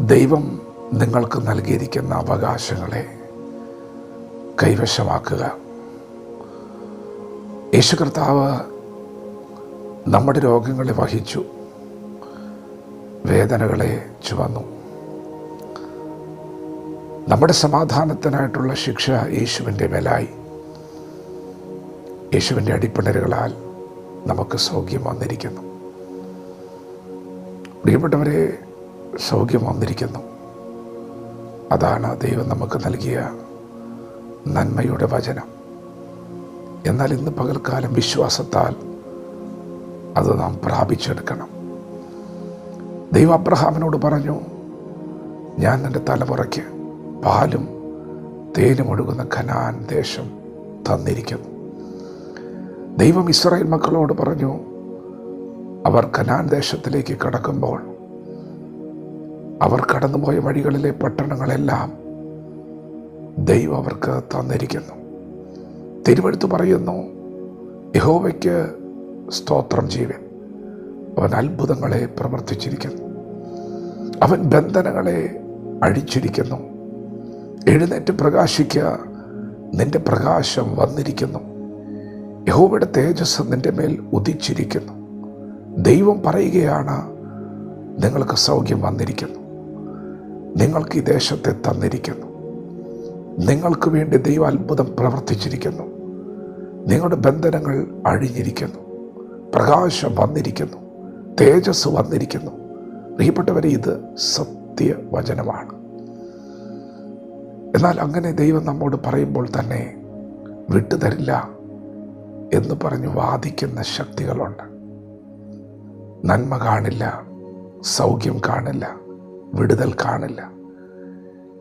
ദൈവം നിങ്ങൾക്ക് നൽകിയിരിക്കുന്ന അവകാശങ്ങളെ കൈവശമാക്കുക. യേശു കർത്താവ് നമ്മുടെ രോഗങ്ങളെ വഹിച്ചു വേദനകളെ ചുവന്നു നമ്മുടെ സമാധാനത്തിനായിട്ടുള്ള ശിക്ഷ യേശുവിന്റെ മേലായി. യേശുവിന്റെ അടിപ്പിണരുകളാൽ നമുക്ക് സൗഖ്യം വന്നിരിക്കുന്നു. പ്രിയപ്പെട്ടവരെ സൗഖ്യം വന്നിരിക്കുന്നു. അതാണ് ദൈവം നമുക്ക് നൽകിയ നന്മയുടെ വചനം. എന്നാൽ ഇന്ന് പകൽക്കാലം വിശ്വാസത്താൽ അത് നാം പ്രാപിച്ചെടുക്കണം. ദൈവ അബ്രഹാമിനോട് പറഞ്ഞു ഞാൻ നിന്റെ തലമുറയ്ക്ക് പാലും തേനും ഒഴുകുന്ന ഖനാൻ ദേശം തന്നിരിക്കുന്നു. ദൈവം ഇസ്രായേൽ മക്കളോട് പറഞ്ഞു അവർ ഖനാൻ ദേശത്തിലേക്ക് കടക്കുമ്പോൾ അവർ കടന്നുപോയ വഴികളിലെ പട്ടണങ്ങളെല്ലാം ദൈവം അവർക്ക് തന്നിരിക്കുന്നു. തിരുവെടുത്ത് പറയുന്നു യഹോവയ്ക്ക് സ്തോത്രം ജീവൻ അവൻ അത്ഭുതങ്ങളെ പ്രവർത്തിച്ചിരിക്കുന്നു. അവൻ ബന്ധനങ്ങളെ അഴിച്ചിരിക്കുന്നു. എഴുന്നേറ്റ് പ്രകാശിക്കുക നിന്റെ പ്രകാശം വന്നിരിക്കുന്നു. യഹോവയുടെ തേജസ് നിന്റെ മേൽ ഉദിച്ചിരിക്കുന്നു. ദൈവം പറയുകയാണ് നിങ്ങൾക്ക് സൗഖ്യം വന്നിരിക്കുന്നു. നിങ്ങൾക്ക് ഈ ദേശത്തെ തന്നിരിക്കുന്നു. നിങ്ങൾക്ക് വേണ്ടി ദൈവം അത്ഭുതം പ്രവർത്തിച്ചിരിക്കുന്നു. നിങ്ങളുടെ ബന്ധനങ്ങൾ അഴിഞ്ഞിരിക്കുന്നു. പ്രകാശം വന്നിരിക്കുന്നു. തേജസ് വന്നിരിക്കുന്നു. പ്രിയപ്പെട്ടവരെ ഇത് സത്യവചനമാണ്. എന്നാൽ അങ്ങനെ ദൈവം നമ്മോട് പറയുമ്പോൾ തന്നെ വിട്ടുതരില്ല എന്ന് പറഞ്ഞ് വാദിക്കുന്ന ശക്തികളുണ്ട്. നന്മ കാണില്ല സൗഖ്യം കാണില്ല. വിടുതൽ കാണില്ല.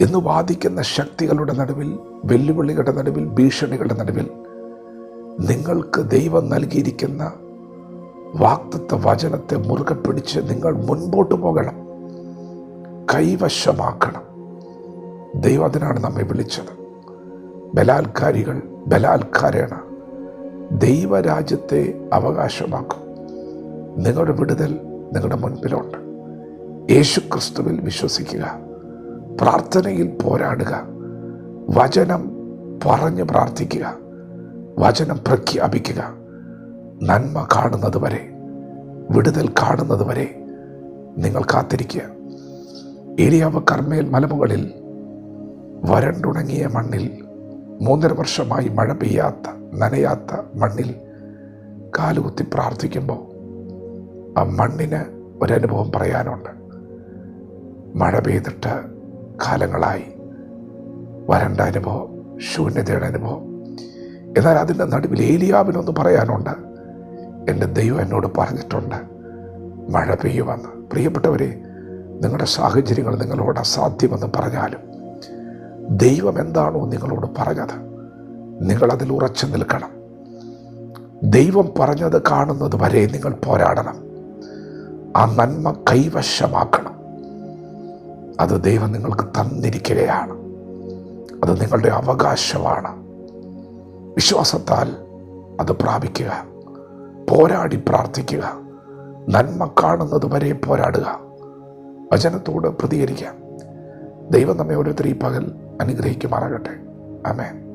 എന്ന് വാദിക്കുന്ന ശക്തികളുടെ നടുവിൽ വെല്ലുവിളികളുടെ നടുവിൽ ഭീഷണികളുടെ നടുവിൽ നിങ്ങൾക്ക് ദൈവം നൽകിയിരിക്കുന്ന വാക്തത്വ വചനത്തെ മുറുകെ പിടിച്ച് നിങ്ങൾ മുൻപോട്ട് പോകണം. കൈവശമാക്കണം. ദൈവം അതിനാണ് നമ്മെ വിളിച്ചത്. ബലാത്കാരികൾ ബലാത്കാരേണ. ദൈവരാജ്യത്തെ അവകാശമാക്കും. നിങ്ങളുടെ വിടുതൽ നിങ്ങളുടെ മുൻപിലുണ്ട്. യേശു ക്രിസ്തുവിൽ വിശ്വസിക്കുക. പ്രാർത്ഥനയിൽ പോരാടുക. വചനം പറഞ്ഞ് പ്രാർത്ഥിക്കുക. വചനം പ്രഖ്യാപിക്കുക. നന്മ കാണുന്നത് വരെ വിടുതൽ കാണുന്നത് വരെ നിങ്ങൾ കാത്തിരിക്കുക. ഏരിയാവ് കർമ്മേൽ മലമുകളിൽ വരണ്ടുണങ്ങിയ മണ്ണിൽ മൂന്നര വർഷമായി മഴ പെയ്യാത്ത നനയാത്ത മണ്ണിൽ കാലുകുത്തി പ്രാർത്ഥിക്കുമ്പോൾ ആ മണ്ണിന് ഒരനുഭവം പറയാനുണ്ട്. മഴ പെയ്തിട്ട് കാലങ്ങളായി. വരണ്ട അനുഭവം ശൂന്യതയുടെ അനുഭവം എന്നാൽ അതിന്റെ നടുവിൽ ഏലിയാവിനൊന്ന് പറയാനുണ്ട്. എന്റെ ദൈവം എന്നോട് പറഞ്ഞിട്ടുണ്ട് മഴ പെയ്യുമെന്ന്. പ്രിയപ്പെട്ടവരെ നിങ്ങളുടെ സാഹചര്യങ്ങൾ നിങ്ങളോട് അസാധ്യമെന്ന് പറഞ്ഞാലും ദൈവം എന്താണോ നിങ്ങളോട് പറഞ്ഞത് നിങ്ങളതിൽ ഉറച്ചു നിൽക്കണം. ദൈവം പറഞ്ഞത് കാണുന്നത് വരെ നിങ്ങൾ പോരാടണം. ആ നന്മ കൈവശമാക്കണം. അത് ദൈവം നിങ്ങൾക്ക് തന്നിരിക്കുകയാണ്. അത് നിങ്ങളുടെ അവകാശമാണ്. വിശ്വാസത്താൽ അത് പ്രാപിക്കുക. പോരാടി പ്രാർത്ഥിക്കുക. നന്മ കാണുന്നത് വരെ പോരാടുക. വചനത്തോട് പ്രതികരിക്കുക ദൈവം നമ്മെ ഓരോരുത്തർ ഈ പകൽ അനുഗ്രഹിക്കുമാറാകട്ടെ. ആമേൻ.